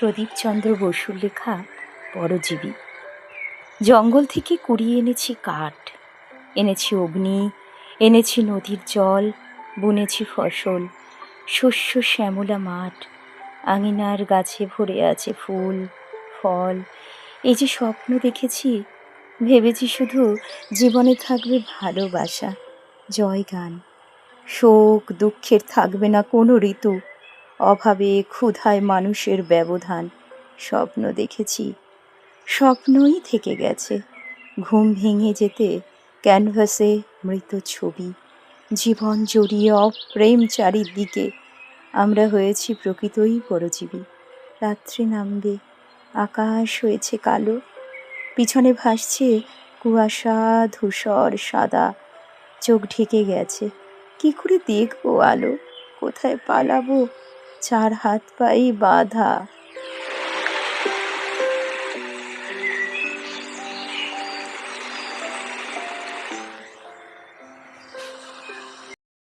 প্রদীপচন্দ্র বসুর লেখা পরজীবী। জঙ্গল থেকে কুড়িয়ে এনেছি কাঠ, এনেছি অগ্নি, এনেছি নদীর জল, বুনেছি ফসল, শস্য শ্যামলা মাঠ, আঙিনার গাছে ভরে আছে ফুল, ফল। এই যে স্বপ্ন দেখেছি, ভেবেছি শুধু জীবনে থাকবে ভালোবাসা, জয়গান। শোক, দুঃখের থাকবে না কোনো ঋতু অভাবে ক্ষুধায় মানুষের ব্যবধান। স্বপ্ন দেখেছি। স্বপ্নই থেকে গেছে। ঘুম ভেঙে যেতে ক্যানভাসে মৃত ছবি। জীবন জড়িয়ে অপ্রেম চারিদিকে। আমরা হয়েছি প্রকৃতই পরজীবী। রাত্রি নামবে, আকাশ হয়েছে কালো। পিছনে ভাসছে কুয়াশা ধূসর সাদা। চোখ ঢেকে গেছে, কি করে দেখব আলো? কোথায় পালাবো? চার হাত পাই বাঁধা